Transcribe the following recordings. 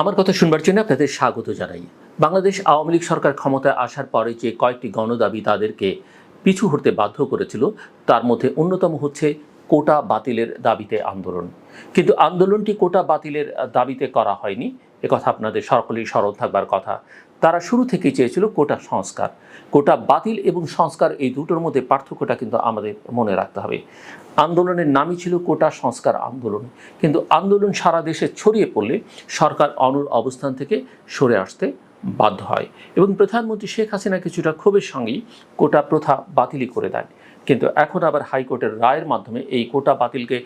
আমার কথা শুনবার জন্য আপনাদের স্বাগত জানাই। বাংলাদেশ আওয়ামী লীগ সরকার ক্ষমতায় আসার পরে যে কয়েকটি গণদাবি তাদেরকে পিছু হতে বাধ্য করেছিল, তার মধ্যে অন্যতম হচ্ছে কোটা বাতিলের দাবিতে আন্দোলন। কিন্তু আন্দোলনটি কোটা বাতিলের দাবিতে করা হয়নি একথা আপনাদের সকলেই স্মরণ থাকবার কথা। তারা শুরু থেকেই চেয়েছিল কোটা সংস্কার। কোটা বাতিল এবং সংস্কার এই দুটোর মধ্যে পার্থক্যটা কিন্তু আমাদের মনে রাখতে হবে। আন্দোলনের নামই ছিল কোটা সংস্কার আন্দোলন। কিন্তু আন্দোলন সারা দেশে ছড়িয়ে পড়লে সরকার অনুর অবস্থান থেকে সরে আসতে বাধ্য হয় এবং প্রধানমন্ত্রী শেখ হাসিনা কিছুটা ক্ষোভের সঙ্গেই কোটা প্রথা বাতিলই করে দেন। কিন্তু এখন আবার হাইকোর্টের রায়ের মাধ্যমে এই কোটা বাতিলকে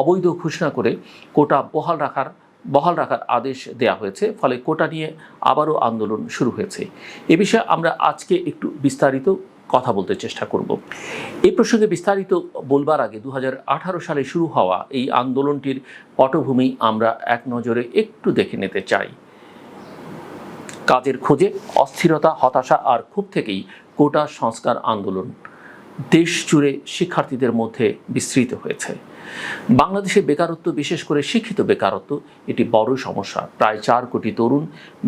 অবৈধ ঘোষণা করে কোটা বহাল রাখার বহাল রাখার আদেশ দেয়া হয়েছে, ফলে কোটা নিয়ে আবারও আন্দোলন শুরু হয়েছে। এ বিষয়ে আমরা আজকে একটু বিস্তারিত কথা বলতে চেষ্টা করব। এই প্রসঙ্গে বিস্তারিত বলবার আগে দু হাজার আঠারো সালে শুরু হওয়া এই আন্দোলনটির পটভূমি আমরা এক নজরে একটু দেখে নিতে চাই। কাজের খোঁজে অস্থিরতা, হতাশা আর ক্ষোভ থেকেই কোটা সংস্কার আন্দোলন দেশ জুড়ে শিক্ষার্থীদের মধ্যে বিস্তৃত হয়েছে। বাংলাদেশে বেকারত্ব, বিশেষ করে শিক্ষিত বেকারত্ব, এটি বড় সমস্যা। প্রায় চার কোটি তরুণ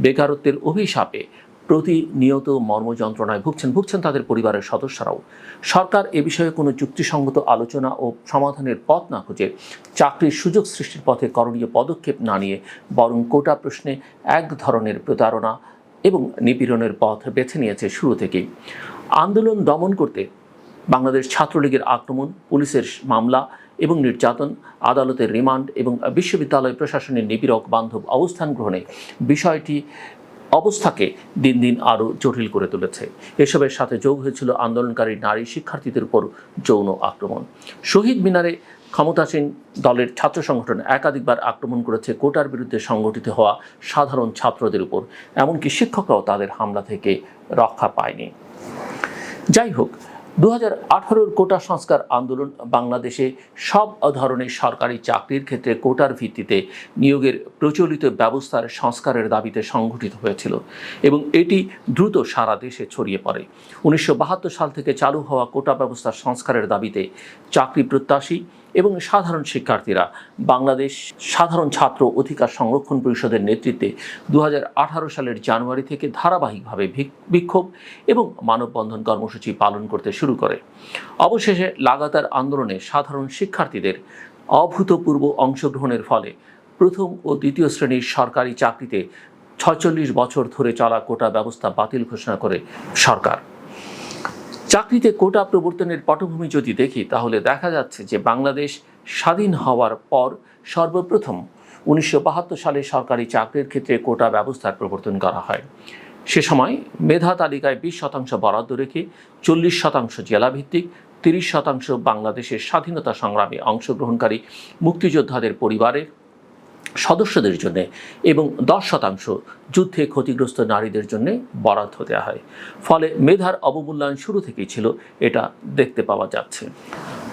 বেকারত্বের অভিশাপে প্রতিনিয়ত মর্মযন্ত্রণায় ভুগছেন ভুগছেন তাদের পরিবারের সদস্যরাও। সরকার এ বিষয়ে কোনো যুক্তিসঙ্গত আলোচনা ও সমাধানের পথ না খুঁজে চাকরির সুযোগ সৃষ্টির পথে করণীয় পদক্ষেপ না নিয়ে বরং কোটা প্রশ্নে এক ধরনের প্রতারণা এবং নিপীড়নের পথ বেছে নিয়েছে শুরু থেকেই। আন্দোলন দমন করতে বাংলাদেশ ছাত্রলীগের আক্রমণ, পুলিশের মামলা এবং নির্যাতন, আদালতের রিমান্ড এবং বিশ্ববিদ্যালয় প্রশাসনের নিপীড়ক বান্ধব অবস্থান গ্রহণে বিষয়টি অবস্থাকে দিন দিন আরও জটিল করে তুলেছে। এসবের সাথে যোগ হয়েছিল আন্দোলনকারী নারী শিক্ষার্থীদের উপর যৌন আক্রমণ। শহীদ মিনারে ক্ষমতাসীন দলের ছাত্র সংগঠন একাধিকবার আক্রমণ করেছে কোটার বিরুদ্ধে সংগঠিত হওয়া সাধারণ ছাত্রদের উপর। এমনকি শিক্ষকরাও তাদের হামলা থেকে রক্ষা পায়নি। যাই হোক দু কোটা সংস্কার আন্দোলন বাংলাদেশে সব ধরনের সরকারি চাকরির ক্ষেত্রে কোটার ভিত্তিতে নিয়োগের প্রচলিত ব্যবস্থার সংস্কারের দাবিতে সংঘটিত হয়েছিল এবং এটি দ্রুত সারা দেশে ছড়িয়ে পড়ে। উনিশশো বাহাত্তর সাল থেকে চালু হওয়া কোটা ব্যবস্থার সংস্কারের দাবিতে চাকরি প্রত্যাশী এবং সাধারণ শিক্ষার্থীরা। বাংলাদেশ সাধারণ ছাত্র অধিকার সংরক্ষণ পরিষদের নেতৃত্বে দু হাজার আঠারো সালের জানুয়ারি থেকে ধারাবাহিকভাবে বিক্ষোভ এবং মানববন্ধন কর্মসূচি পালন করতে শুরু করে। অবশেষে লাগাতার আন্দোলনে সাধারণ শিক্ষার্থীদের অভূতপূর্ব অংশগ্রহণের ফলে প্রথম ও দ্বিতীয় শ্রেণির সরকারি চাকরিতে ছয়চল্লিশ বছর ধরে চলা কোটা ব্যবস্থা বাতিল ঘোষণা করে সরকার। চাকরিতে কোটা প্রবর্তনের পটভূমি যদি দেখি, তাহলে দেখা যাচ্ছে যে বাংলাদেশ স্বাধীন হওয়ার পর সর্বপ্রথম উনিশশো বাহাত্তর সালে সরকারি চাকরির ক্ষেত্রে কোটা ব্যবস্থার প্রবর্তন করা হয়। সে সময় মেধা তালিকায় বিশ শতাংশ বরাদ্দ রেখে চল্লিশ শতাংশ জেলাভিত্তিক, তিরিশ শতাংশ বাংলাদেশের স্বাধীনতা সংগ্রামে অংশগ্রহণকারী মুক্তিযোদ্ধাদের পরিবারের সদস্যদের জন্য এবং দশ শতাংশ যুদ্ধে ক্ষতিগ্রস্ত নারীদের জন্য বরাদ্দ দেওয়া হয়। ফলে মেধার অবমূল্যায়ন শুরু থেকেই ছিল, এটা দেখতে পাওয়া যাচ্ছে।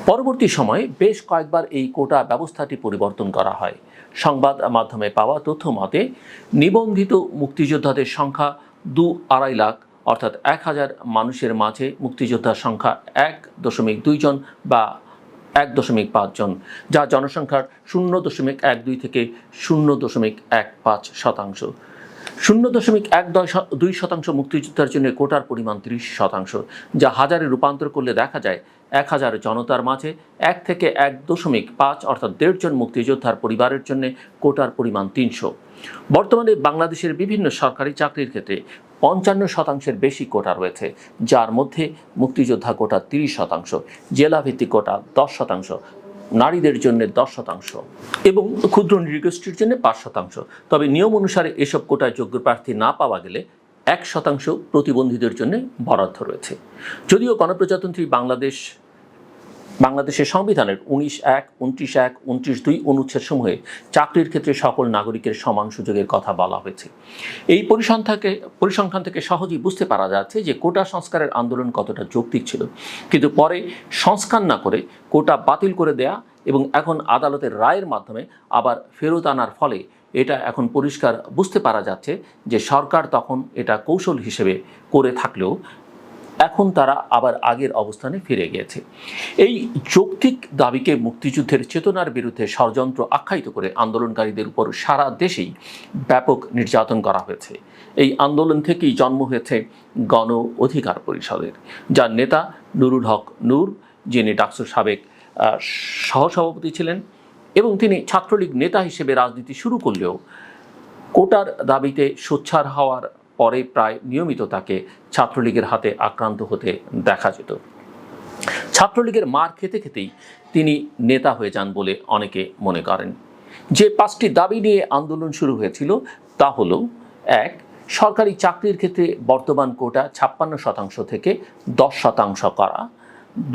পরবর্তী সময়ে বেশ কয়েকবার এই কোটা ব্যবস্থাটি পরিবর্তন করা হয়। সংবাদ মাধ্যমে পাওয়া তথ্য মতে, নিবন্ধিত মুক্তিযোদ্ধাদের সংখ্যা দু আড়াই লাখ, অর্থাৎ এক হাজার মানুষের মাঝে মুক্তিযোদ্ধার সংখ্যা এক দশমিক দুই জন বা এক দশমিক পাঁচজন যা জনসংখ্যার শূন্য দশমিক এক দুই থেকে শূন্য দশমিক এক পাঁচ শতাংশ। শূন্য দশমিক এক দুই শতাংশ মুক্তিযোদ্ধার জন্য কোটার পরিমাণ ত্রিশ শতাংশ, যা হাজারে রূপান্তর করলে দেখা যায় এক হাজার জনতার মাঝে এক থেকে এক দশমিক পাঁচ অর্থাৎ দেড়জন মুক্তিযোদ্ধার পরিবারের জন্য কোটার পরিমাণ তিনশো। বর্তমানে বাংলাদেশের বিভিন্ন সরকারি চাকরির ক্ষেত্রে পঞ্চান্ন শতাংশের বেশি কোটা রয়েছে, যার মধ্যে মুক্তিযোদ্ধা কোটা তিরিশ শতাংশ, জেলাভিত্তিক কোটা দশ শতাংশ, নারীদের জন্য দশ শতাংশ এবং ক্ষুদ্র নৃগোষ্ঠীর জন্য পাঁচ শতাংশ। তবে নিয়ম অনুসারে এসব কোটায় যোগ্য প্রার্থী না পাওয়া গেলে এক শতাংশ প্রতিবন্ধীদের জন্য বরাদ্দ রয়েছে। যদিও গণপ্রজাতন্ত্রী বাংলাদেশ বাংলাদেশের সংবিধানের উনিশ এক, উনত্রিশ এক, উনত্রিশ দুই অনুচ্ছেদ সমূহে চাকরির ক্ষেত্রে সকল নাগরিকের সমান সুযোগের কথা বলা হয়েছে। এই পরিসংখ্যাকে পরিসংখ্যান থেকে সহজেই বুঝতে পারা যাচ্ছে যে কোটা সংস্কারের আন্দোলন কতটা যৌক্তিক ছিল। কিন্তু পরে সংস্কার না করে কোটা বাতিল করে দেয়া এবং এখন আদালতের রায়ের মাধ্যমে আবার ফেরত আনার ফলে এটা এখন পরিষ্কার বুঝতে পারা যাচ্ছে যে সরকার তখন এটা কৌশল হিসেবে করে থাকলেও এখন তারা আবার আগের অবস্থানে ফিরে গিয়েছে। এই যৌক্তিক দাবিকে মুক্তিযুদ্ধের চেতনার বিরুদ্ধে ষড়যন্ত্র আখ্যায়িত করে আন্দোলনকারীদের উপর সারা দেশেই ব্যাপক নির্যাতন করা হয়েছে। এই আন্দোলন থেকেই জন্ম হয়েছে গণ অধিকার পরিষদের, যার নেতা নুরুল হক নূর, যিনি ডাকসুর সাবেক সহসভাপতি ছিলেন এবং তিনি ছাত্রলীগ নেতা হিসেবে রাজনীতি শুরু করলেও কোটার দাবিতে সোচ্চার হওয়ার পরে প্রায় নিয়মিত তাকে ছাত্রলীগের হাতে আক্রান্ত হতে দেখা যেত। ছাত্রলীগের মার খেতে খেতেই তিনি নেতা হয়ে যান বলে অনেকে মনে করেন। যে পাঁচটি দাবি নিয়ে আন্দোলন শুরু হয়েছিল তা হলো, এক, সরকারি চাকরির ক্ষেত্রে বর্তমান কোটা ছাপ্পান্ন শতাংশ থেকে দশ শতাংশ করা।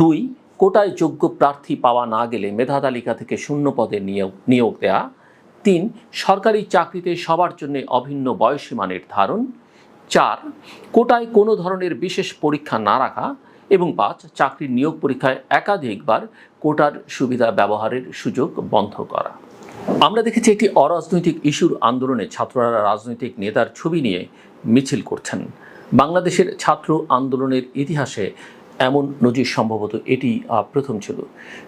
দুই, কোটায় যোগ্য প্রার্থী পাওয়া না গেলে মেধা তালিকা থেকে শূন্য পদে নিয়োগ নিয়োগ দেয়া। তিন, সরকারি চাকরিতে সবার জন্য অভিন্ন বয়সীমা নির্ধারণ চার, কোটায় কোনো ধরনের বিশেষ পরীক্ষা না রাখা এবং পাঁচ, চাকরির নিয়োগ পরীক্ষায় একাধিকবার কোটার সুবিধা ব্যবহারের সুযোগ বন্ধ করা। আমরা দেখেছি একটি অরাজনৈতিক ইস্যুর আন্দোলনে ছাত্ররা রাজনৈতিক নেতার ছবি নিয়ে মিছিল করছেন। বাংলাদেশের ছাত্র আন্দোলনের ইতিহাসে এমন নজির সম্ভবত এটি প্রথম ছিল।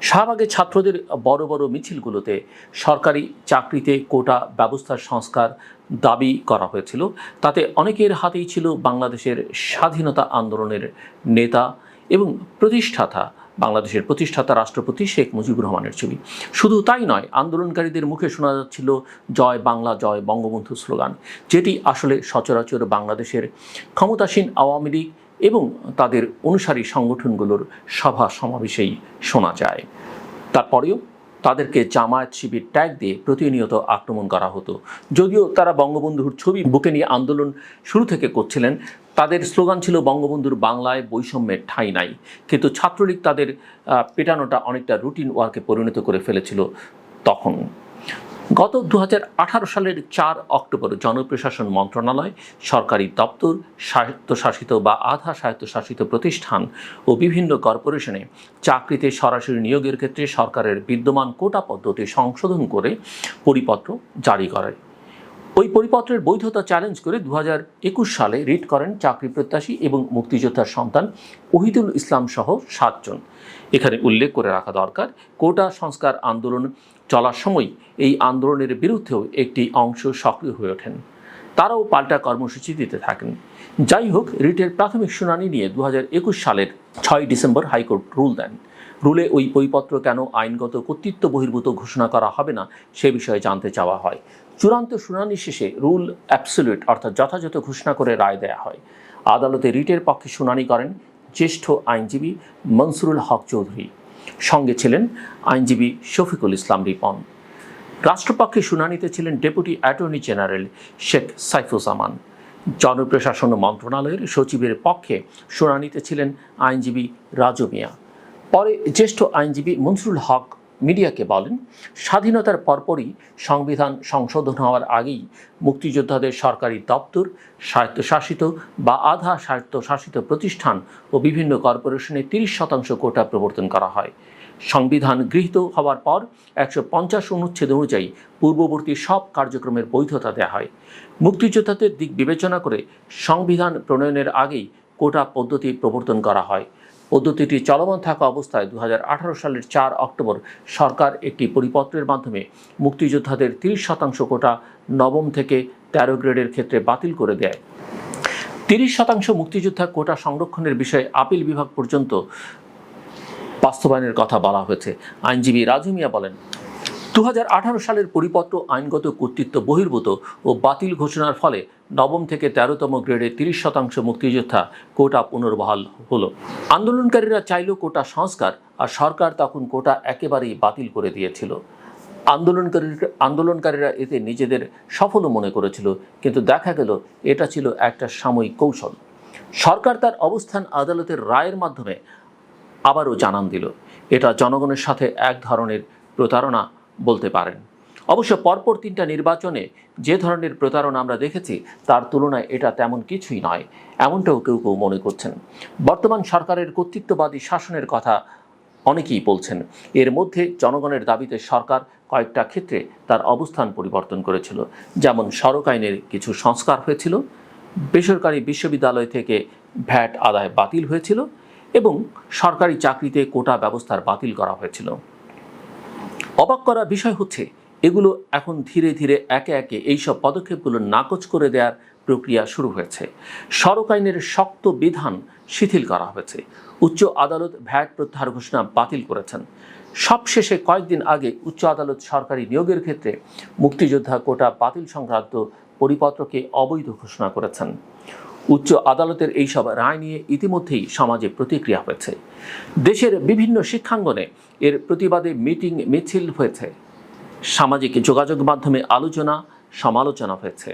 শাহবাগের ছাত্রদের বড় বড় মিছিলগুলোতে সরকারি চাকরিতে কোটা ব্যবস্থার সংস্কার দাবি করা হয়েছিল। তাতে অনেকের হাতেই ছিল বাংলাদেশের স্বাধীনতা আন্দোলনের নেতা এবং প্রতিষ্ঠাতা, বাংলাদেশের প্রতিষ্ঠাতা রাষ্ট্রপতি শেখ মুজিবুর রহমানের ছবি। শুধু তাই নয়, আন্দোলনকারীদের মুখে শোনা যাচ্ছিল জয় বাংলা, জয় বঙ্গবন্ধু স্লোগান, যেটি আসলে সচরাচর বাংলাদেশের ক্ষমতাসীন আওয়ামী লীগ এবং তাদের অনুসারী সংগঠনগুলোর সভা সমাবেশেই শোনা যায়। তারপরেও তাদেরকে জামায়াত শিবির ট্যাগ দিয়ে প্রতিনিয়ত আক্রমণ করা হতো। যদিও তারা বঙ্গবন্ধুর ছবি বুকে নিয়ে আন্দোলন শুরু থেকে করছিলেন, তাদের স্লোগান ছিল বঙ্গবন্ধুর বাংলায় বৈষম্যের ঠাঁই নাই। কিন্তু ছাত্রলীগ তাদের পেটানোটা অনেকটা রুটিন ওয়ার্কে পরিণত করে ফেলেছিল তখন। গত দু হাজার আঠারো সালের চার অক্টোবর জনপ্রশাসন মন্ত্রণালয়, সরকারি দপ্তর, স্বায়ত্তশাসিত বা আধা স্বায়ত্তশাসিত প্রতিষ্ঠান ও বিভিন্ন কর্পোরেশনে চাকরিতে সরাসরি নিয়োগের ক্ষেত্রে সরকারের বিদ্যমান কোটা পদ্ধতি সংশোধন করে পরিপত্র জারি করে। ওই পরিপত্রের বৈধতা চ্যালেঞ্জ করে দু সালে রিট করেন চাকরি প্রত্যাশী এবং মুক্তিযোদ্ধার সন্তান ওহিদুল ইসলাম সহ সাতজন। এখানে উল্লেখ করে রাখা দরকার, কোটা সংস্কার আন্দোলন চলার সময় এই আন্দোলনের বিরুদ্ধেও একটি অংশ সক্রিয় হয়ে ওঠেন। তারাও পাল্টা কর্মসূচি দিতে থাকেন। যাই হোক, রিটের প্রাথমিক শুনানি নিয়ে দুহাজার একুশ সালের ছয় ডিসেম্বর হাইকোর্ট রুল দেন। রুলে ওই বইপত্র কেন আইনগত কর্তৃত্ব বহির্ভূত ঘোষণা করা হবে না, সে বিষয়ে জানতে চাওয়া হয়। চূড়ান্ত শুনানি শেষে রুল অ্যাবসলিউট অর্থাৎ যথাযথ ঘোষণা করে রায় দেয়া হয়। আদালতে রিটের পক্ষে শুনানি করেন জ্যেষ্ঠ আইনজীবী মনসুরুল হক চৌধুরী। সঙ্গে ছিলেন আইনজীবী শফিকুল ইসলাম রিপন। রাষ্ট্রপক্ষে শুনানিতে ছিলেন deputy attorney general Sheikh Saifuzzaman. জনপ্রশাসন মন্ত্রণালয়ের সচিবের পক্ষে শুনানিতে ছিলেন আইনজীবী রাজু মিয়া। পরে জ্যেষ্ঠ আইনজীবী মনসুরুল হক মিডিয়াকে বলেন, স্বাধীনতার পরপরই সংবিধান সংশোধন হওয়ার আগেই মুক্তিযোদ্ধাদের সরকারি দপ্তর, স্বায়ত্তশাসিত বা আধা স্বায়ত্তশাসিত প্রতিষ্ঠান ও বিভিন্ন কর্পোরেশনে তিরিশ শতাংশ কোটা প্রবর্তন করা হয়। সংবিধান গৃহীত হওয়ার পর একশো পঞ্চাশ অনুচ্ছেদ অনুযায়ী পূর্ববর্তী সব কার্যক্রমের বৈধতা দেওয়া হয়। মুক্তিযোদ্ধাদের দিক বিবেচনা করে সংবিধান প্রণয়নের আগেই কোটা পদ্ধতি প্রবর্তন করা হয়। পদ্ধতিটি চলমান থাকা অবস্থায় দুহাজার আঠারো সালের চার অক্টোবর সরকার একটি পরিপত্রের মাধ্যমে মুক্তিযোদ্ধাদের তিরিশ শতাংশ কোটা নবম থেকে তেরো গ্রেডের ক্ষেত্রে বাতিল করে দেয়। তিরিশ শতাংশ মুক্তিযোদ্ধা কোটা সংরক্ষণের বিষয়ে আপিল বিভাগ পর্যন্ত বাস্তবায়নের কথা বলা হয়েছে। আইনজীবী রাজু মিয়া বলেন দু হাজার আঠারো সালের পরিপত্র আইনগত কর্তৃত্ব বহির্ভূত ও বাতিল ঘোষণার ফলে নবম থেকে তেরোতম গ্রেডে তিরিশ শতাংশ মুক্তিযোদ্ধা কোটা পুনর্বহাল হলো। আন্দোলনকারীরা চাইল কোটা সংস্কার আর সরকার তখন কোটা একেবারেই বাতিল করে দিয়েছিল। আন্দোলনকারী আন্দোলনকারীরা এতে নিজেদের সফলও মনে করেছিল, কিন্তু দেখা গেল এটা ছিল একটা সাময়িক কৌশল। সরকার তার অবস্থান আদালতের রায়ের মাধ্যমে আবারও জানান দিল। এটা জনগণের সাথে এক ধরনের প্রতারণা বলতে পারেন। অবশ্য পরপর তিনটা নির্বাচনে যে ধরনের প্রতারণা আমরা দেখেছি, তার তুলনায় এটা তেমন কিছুই নয়, এমনটাও কেউ কেউ মনে করছেন। বর্তমান সরকারের কর্তৃত্ববাদী শাসনের কথা অনেকেই বলছেন। এর মধ্যে জনগণের দাবিতে সরকার কয়েকটা ক্ষেত্রে তার অবস্থান পরিবর্তন করেছিল। যেমন সড়ক আইনের কিছু সংস্কার হয়েছিল, বেসরকারি বিশ্ববিদ্যালয় থেকে ভ্যাট আদায় বাতিল হয়েছিল এবং সরকারি চাকরিতে কোটা ব্যবস্থার বাতিল করা হয়েছিল। অবাক করার বিষয় হচ্ছে, এগুলো এখন ধীরে ধীরে একে একে এইসব পদক্ষেপগুলো নাকচ করে দেওয়ার প্রক্রিয়া শুরু হয়েছে। সড়ক আইনের শক্ত বিধান শিথিল করা হয়েছে। উচ্চ আদালত ভ্যাট প্রত্যাহার ঘোষণা বাতিল করেছেন। সবশেষে কয়েকদিন আগে উচ্চ আদালত সরকারি নিয়োগের ক্ষেত্রে মুক্তিযোদ্ধা কোটা বাতিল সংক্রান্ত পরিপত্রকে অবৈধ ঘোষণা করেছেন। উচ্চ আদালতের এইসব রায় নিয়ে ইতিমধ্যেই সমাজে প্রতিক্রিয়া হয়েছে। দেশের বিভিন্ন শিক্ষাঙ্গনে এর প্রতিবাদে মিটিং মিছিল হয়েছে। সামাজিক যোগাযোগ মাধ্যমে আলোচনা সমালোচনা হয়েছে।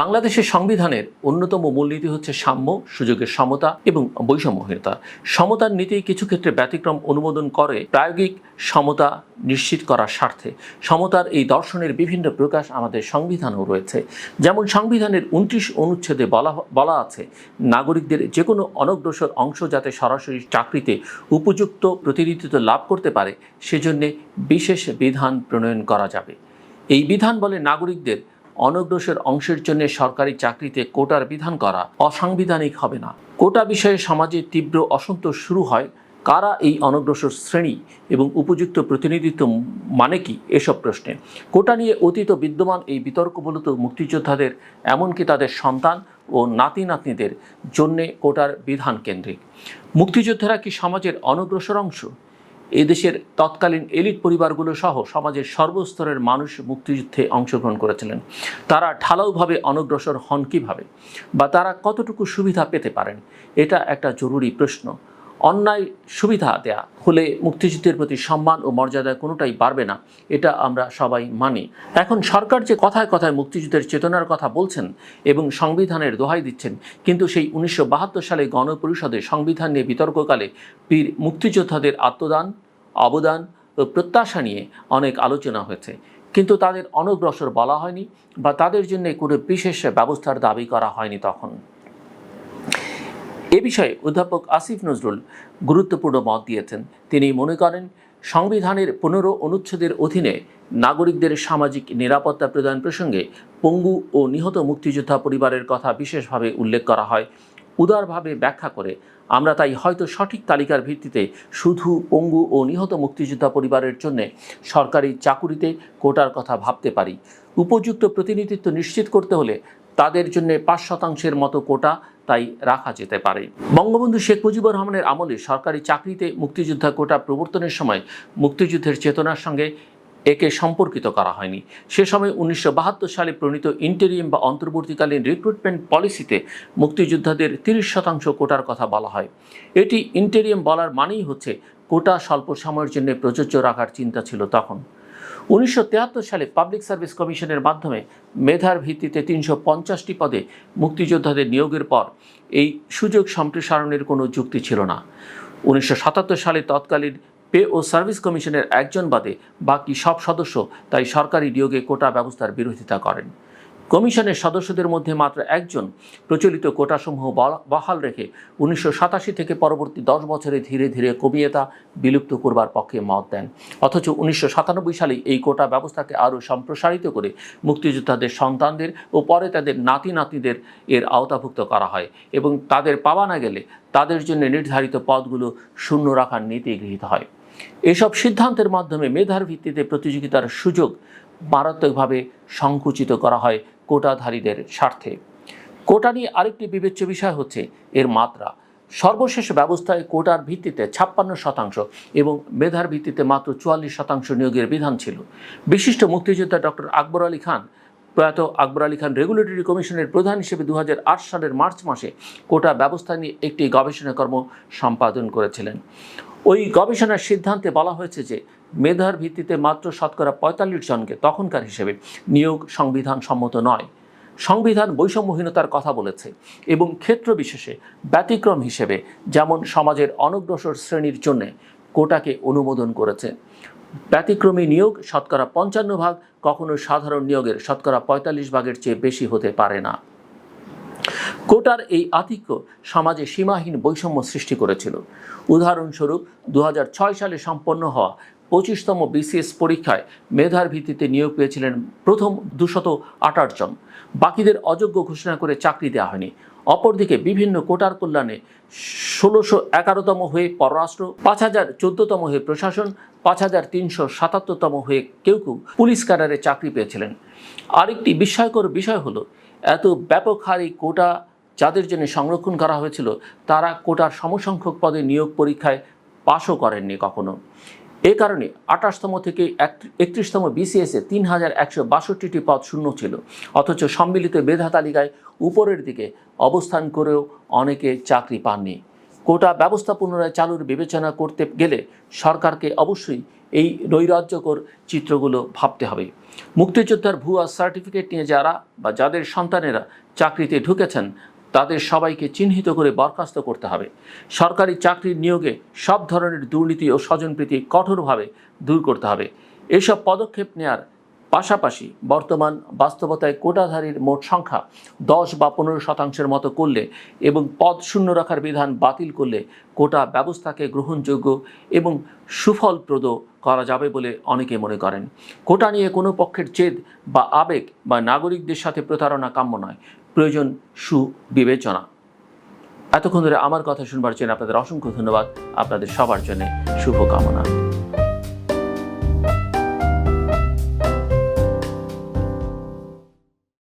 বাংলাদেশের সংবিধানের অন্যতম মূলনীতি হচ্ছে সাম্য, সুযোগের সমতা এবং বৈষম্যহীনতা। সমতার নীতি কিছু ক্ষেত্রে ব্যতিক্রম অনুমোদন করে প্রায়োগিক সমতা নিশ্চিত করার স্বার্থে। সমতার এই দর্শনের বিভিন্ন প্রকাশ আমাদের সংবিধানেও রয়েছে। যেমন সংবিধানের উনত্রিশ অনুচ্ছেদে বলা বলা আছে, নাগরিকদের যে কোনো অনগ্রসর অংশ যাতে সরাসরি চাকরিতে উপযুক্ত প্রতিনিধিত্ব লাভ করতে পারে, সেজন্যে বিশেষ বিধান প্রণয়ন করা যাবে। এই বিধান বলে নাগরিকদের অনগ্রসর অংশের জন্য সরকারি চাকরিতে কোটার বিধান করা অসাংবিধানিক হবে না। কোটা বিষয়ে সমাজে তীব্র অসন্তোষ শুরু হয়। কারা এই অনগ্রসর শ্রেণি এবং উপযুক্ত প্রতিনিধিত্ব মানে কি এসব প্রশ্নে? কোটা নিয়ে অতীত বিদ্যমান এই বিতর্ক মূলত মুক্তিযোদ্ধাদের, এমনকি তাদের সন্তান ও নাতি নাতনিদের জন্যে কোটার বিধান কেন্দ্রিক। মুক্তিযোদ্ধারা কি সমাজের অনগ্রসর অংশ? এদেশের তৎকালীন এলিট পরিবারগুলো সহ সমাজের সর্বস্তরের মানুষ মুক্তিযুদ্ধে অংশগ্রহণ করেছিলেন। তারা ঢালাওভাবে অনগ্রসর হন কীভাবে? বা তারা কতটুকু সুবিধা পেতে পারেন? এটা একটা জরুরি প্রশ্ন। অন্যায় সুবিধা দেয়া হলে মুক্তিযুদ্ধের প্রতি সম্মান ও মর্যাদা কোনোটাই বাড়বে না, এটা আমরা সবাই মানি। এখন সরকার যে কথায় কথায় মুক্তিযুদ্ধের চেতনার কথা বলছেন এবং সংবিধানের দোহাই দিচ্ছেন, কিন্তু সেই উনিশশো বাহাত্তর সালে গণপরিষদে সংবিধান নিয়ে বিতর্ককালে বীর মুক্তিযোদ্ধাদের আত্মদান, অবদান ও প্রত্যাশা নিয়ে অনেক আলোচনা হয়েছে। কিন্তু তাদের অনগ্রসর বলা হয়নি বা তাদের জন্য কোনো বিশেষ ব্যবস্থার দাবি করা হয়নি তখন। এ বিষয়ে অধ্যাপক আসিফ নজরুল গুরুত্বপূর্ণ মত দিয়েছেন। তিনি মনে করেন, সংবিধানের পনেরো অনুচ্ছেদের অধীনে নাগরিকদের সামাজিক নিরাপত্তা প্রদান প্রসঙ্গে পঙ্গু ও নিহত মুক্তিযোদ্ধা পরিবারের কথা বিশেষভাবে উল্লেখ করা হয়। উদারভাবে ব্যাখ্যা করে, আমরা তাই হয়তো সঠিক তালিকার ভিত্তিতে শুধু পঙ্গু ও নিহত মুক্তিযোদ্ধা পরিবারের জন্য সরকারি চাকুরিতে কোটার কথা ভাবতে পারি। উপযুক্ত প্রতিনিধিত্ব নিশ্চিত করতে হলে তাদের জন্য পাঁচ শতাংশের মতো কোটা তাই রাখা যেতে পারে। বঙ্গবন্ধু শেখ মুজিবুর রহমানের আমলে সরকারি চাকরিতে মুক্তিযোদ্ধা কোটা প্রবর্তনের সময় মুক্তিযুদ্ধের চেতনার সঙ্গে একে সম্পর্কিত করা হয়নি। সে সময় উনিশশো বাহাত্তর সালে প্রণীত ইন্টেরিয়াম বা অন্তর্বর্তীকালীন রিক্রুটমেন্ট পলিসিতে মুক্তিযোদ্ধাদের তিরিশ শতাংশ কোটার কথা বলা হয়। এটি ইন্টেরিয়াম বলার মানেই হচ্ছে কোটা স্বল্প সময়ের জন্য প্রযোজ্য রাখার চিন্তা ছিল তখন। উনিশশো সালে পাবলিক সার্ভিস কমিশনের মাধ্যমে মেধার ভিত্তিতে তিনশো পঞ্চাশটি পদে মুক্তিযোদ্ধাদের নিয়োগের পর এই সুযোগ সম্প্রসারণের কোনো যুক্তি ছিল না। উনিশশো সাতাত্তর সালে তৎকালীন পে ও সার্ভিস কমিশনের একজন বাদে বাকি সব সদস্য তাই সরকারি নিয়োগে কোটা ব্যবস্থার বিরোধিতা করেন। কমিশনের সদস্যদের মধ্যে মাত্র একজন প্রচলিত কোটাসমূহ বহাল রেখে উনিশশো সাতাশি থেকে পরবর্তী দশ বছরে ধীরে ধীরে কমিয়ে তা বিলুপ্ত করবার পক্ষে মত দেন। অথচ উনিশশো সাতানব্বই সালে এই কোটা ব্যবস্থাকে আরও সম্প্রসারিত করে মুক্তিযোদ্ধাদের সন্তানদের ও পরে তাদের নাতি নাতিদের এর আওতাভুক্ত করা হয় এবং তাদের পাওয়া না গেলে তাদের জন্য নির্ধারিত পদগুলো শূন্য রাখার নীতি গৃহীত হয়। এসব সিদ্ধান্তের মাধ্যমে মেধার ভিত্তিতে প্রতিযোগিতার সুযোগ মারাত্মকভাবে সংকুচিত করা হয় কোটাধারীদের স্বার্থে। কোটা নিয়ে আরেকটি বিবেচ্য বিষয় হচ্ছে এর মাত্রা। সর্বশেষ ব্যবস্থায় কোটার ভিত্তিতে ছাপ্পান্ন শতাংশ এবং মেধার ভিত্তিতে মাত্র চুয়াল্লিশ শতাংশ নিয়োগের বিধান ছিল। বিশিষ্ট মুক্তিযোদ্ধা ডক্টর আকবর আলী খান, প্রয়াত আকবর আলী খান রেগুলেটরি কমিশনের প্রধান হিসেবে দু হাজার আট সালের মার্চ মাসে কোটা ব্যবস্থা নিয়ে একটি গবেষণা কর্ম সম্পাদন করেছিলেন। ওই গবেষণার সিদ্ধান্তে বলা হয়েছে যে মেধার ভিত্তিতে মাত্র শতকরা পঁয়তাল্লিশ জনকে তখনকার হিসেবে নিয়োগ সংবিধান সম্মত নয়। সংবিধান বৈষম্যহীনতার কথা বলেছে এবং ক্ষেত্র বিশেষে ব্যতিক্রম হিসেবে যেমন সমাজের অনগ্রসর শ্রেণির জন্য কোটাকে অনুমোদন করেছে। ব্যতিক্রমী নিয়োগ শতকরা পঞ্চান্ন ভাগ কখনো সাধারণ নিয়োগের শতকরা পঁয়তাল্লিশ ভাগের চেয়ে বেশি হতে পারে না। কোটার এই আধিক্য সমাজে সীমাহীন বৈষম্য সৃষ্টি করেছিল। উদাহরণস্বরূপ দু হাজার ছয় সালে সম্পন্ন হওয়া পঁচিশতম বিসিএস পরীক্ষায় মেধার ভিত্তিতে নিয়োগ পেয়েছিলেন প্রথম দুশত আঠাশ জন। বাকিদের অযোগ্য ঘোষণা করে চাকরি দেওয়া হয়নি। অপরদিকে বিভিন্ন কোটার কল্যাণে ষোলোশো এগারোতম হয়ে পররাষ্ট্র, পাঁচ হাজার চোদ্দতম হয়ে প্রশাসন, পাঁচ হাজার তিনশো সাতাত্তরতম হয়ে কেউ কেউ পুলিশ ক্যাডারে চাকরি পেয়েছিলেন। আরেকটি বিস্ময়কর বিষয় হলো এত ব্যাপক হারে কোটা যাদের জন্য সংরক্ষণ করা হয়েছিল, তারা কোটার সমসংখ্যক পদে নিয়োগ পরীক্ষায় পাশও করেননি কখনো। এ কারণে আঠাশতম থেকে একত্রিশতম বিসিএসে তিন হাজার একশো বাষট্টিটি পদ শূন্য ছিল। অথচ সম্মিলিত মেধা তালিকায় উপরের দিকে অবস্থান করেও অনেকে চাকরি পাননি। কোটা ব্যবস্থা পুনরায় চালুর বিবেচনা করতে গেলে সরকারকে অবশ্যই এই নৈরাজ্যকর চিত্রগুলো ভাবতে হবে। মুক্তিযোদ্ধার ভুয়া সার্টিফিকেট নিয়ে যারা বা যাদের সন্তানেরা চাকরিতে ঢুকেছেন, তাদের সবাইকে চিহ্নিত করে বরখাস্ত করতে হবে। সরকারি চাকরির নিয়োগে সব ধরনের দুর্নীতি ও স্বজনপ্রীতি কঠোরভাবে দূর করতে হবে। এসব পদক্ষেপ নেয়ার পাশাপাশি বর্তমান বাস্তবতায় কোটাধারীর মোট সংখ্যা দশ বা পনেরো শতাংশের মতো করলে এবং পদ শূন্য রাখার বিধান বাতিল করলে কোটা ব্যবস্থাকে গ্রহণযোগ্য এবং সুফলপ্রদ করা যাবে বলে অনেকে মনে করেন। কোটা নিয়ে কোনো পক্ষের জেদ বা আবেগ বা নাগরিকদের সাথে প্রতারণা কাম্য নয়। প্রয়োজন সুবিবেচনা। এতক্ষণ ধরে আমার কথা শুনবার জন্য আপনাদের অসংখ্য ধন্যবাদ। আপনাদের সবার জন্য শুভকামনা।